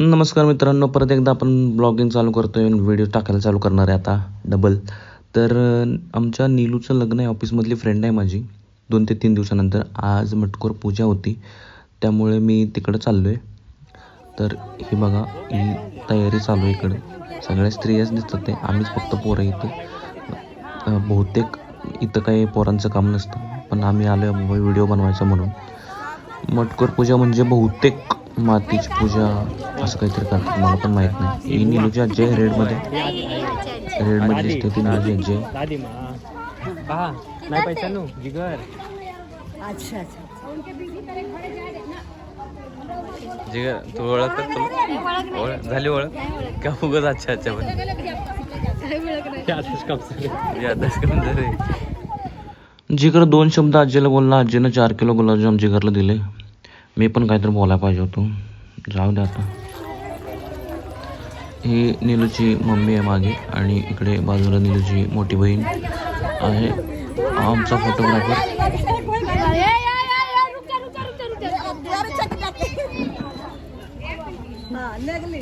नमस्कार मित्रांनो परत एकदा आपण ब्लॉगिंग चालू करतो आहे व्हिडिओ टाकायला चालू करणार आहे आता डबल तर आमच्या नीलूचं लग्न आहे ऑफिसमधली फ्रेंड आहे माझी. दोन ते तीन दिवसानंतर आज मटकोर पूजा होती. त्यामुळे मी तिकडं चाललो आहे तर ही बघा ही तयारी चालू आहे इकडं. सगळ्या स्त्रियाच दिसतात ते. आम्हीच फक्त पोरं इथं. बहुतेक इथं काही पोरांचं काम नसतं. पण आम्ही आलो आहे व्हिडिओ बनवायचा म्हणून. मटकोर पूजा म्हणजे बहुतेक मातीची पूजा असं काहीतरी करतात. मला पण माहीत नाही. ही नीलूची आजी आहे रेडमध्ये रेडमध्ये दिसते ती मा. पहा नाही पैसा नु. जिगर. अच्छा अच्छा. जिगर तू ओळख झाली ओळख? का उगच अच्छा अच्छा पण? काम चालू जिगर दोन शब्द आजीला बोलला. आजीनं चार किलो गुलाबजाम जिगरला दिले. मी पण काहीतरी बोलायला पाहिजे होतो. जाऊ दे आता. ही नीलूची मम्मी आहे मागे आणि इकडे बाजूला नीलूची मोठी बहीण आहे. आमचा फोटोग्राफर हा लगली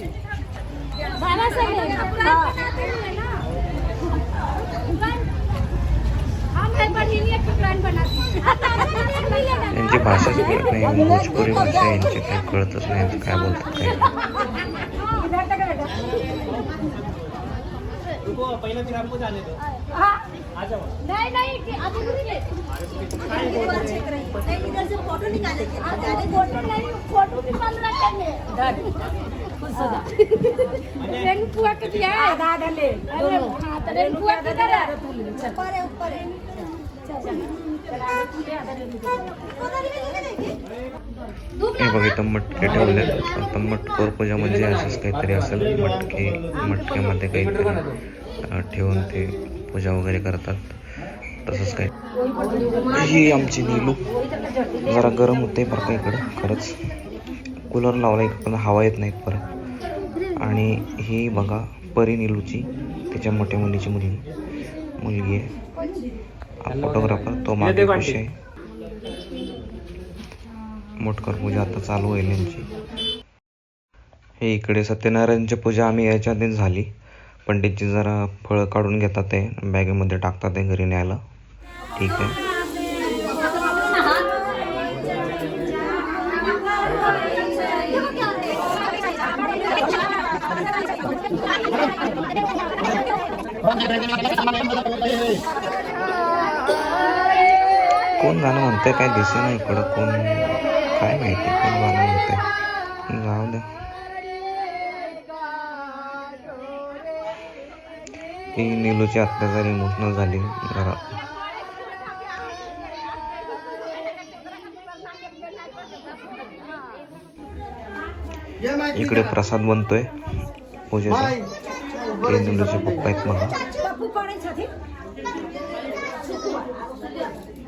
भाषाच कळत नाही भोजपुरी भाषा आहे, यांची काय कळतच नाही काय बोलतात काय हे बघा इथं मटके ठेवले आता मटकोर पूजा म्हणजे असंच काहीतरी असेल मटके मटक्यामध्ये काहीतरी ठेवून ते पूजा वगैरे करतात. तसंच काय ही आमची नीलू. जरा गरम होते बरं का इकडं खरंच. कूलर लावला इकडं पण हवा येत नाहीत परत. आणि ही बघा परी नीलूची त्याच्या मोठ्या मुलीची मुलगी. मुलगी आहे. हा फोटोग्राफर तो मागे खुश. आहे मोटकर पूजा आता चालू होईल यांची. हे इकडे सत्यनारायणची पूजा आम्ही याच्या आधीच झाली. पंडितजी जरा फळं काढून घेतात ते बॅगेमध्ये टाकतात ते घरी न्यायला. ठीक आहे. कोण गाणं म्हणतंय काय दिसे नाही इकडं कोण काय माहिती कोण गाणं म्हणतंय जाऊ दे ही नीलूची अत्याचार इमोशनल झाली जरा इकडे प्रसाद बनतोय पूजेचा हे नीलूचे पप्पा आहेत मला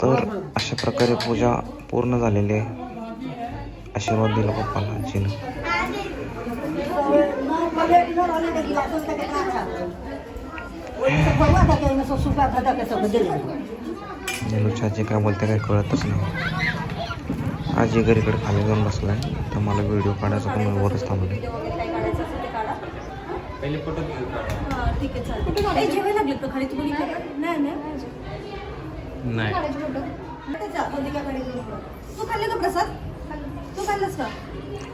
तर अशा प्रकारे पूजा पूर्ण झालेली आहे. आशीर्वाद दिला पप्पाला आजीनं आजी काय बोलते काय कळतच नाही. आजी घरीकडे खाली जाऊन बसलाय तर मला व्हिडिओ काढायचा पण वरच थांबले पहिले फोटो ठीक आहे चालेल ए, जेवायला लागले तर खाली तुम्ही नाही नाही. नाही. जा. तू खाल्ले का प्रसाद? तू खाल्लंस का?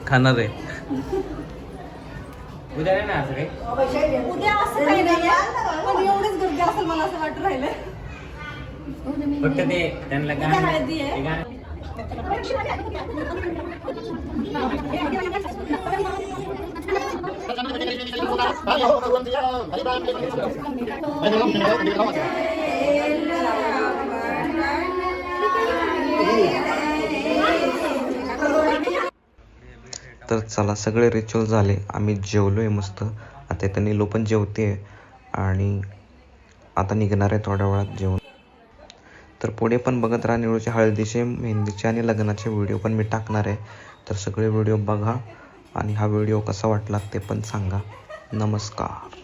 खाणार आहे. उद्या नाही ना असं काही? उद्या असं काही नाही पण एवढंच गर्दी असेल मला असं वाटून राहिलं फक्त ते त्यांना उद्या गाणं हळदी आहे. ते गाणं तर चला सगळे रिच्युअल झाले. आम्ही जेवलो आहे मस्त. आता इथं नीलू पण जेवते आणि आता निघणार आहे थोड्या वेळात जेवण. तर पुढे पण बघत राहा निळूचे हळदीचे मेहंदीचे आणि लग्नाचे व्हिडिओ पण मी टाकणार आहे. तर सगळे व्हिडिओ बघा. आणि हा व्हिडिओ कसा वाटला ते पण सांगा. नमस्कार.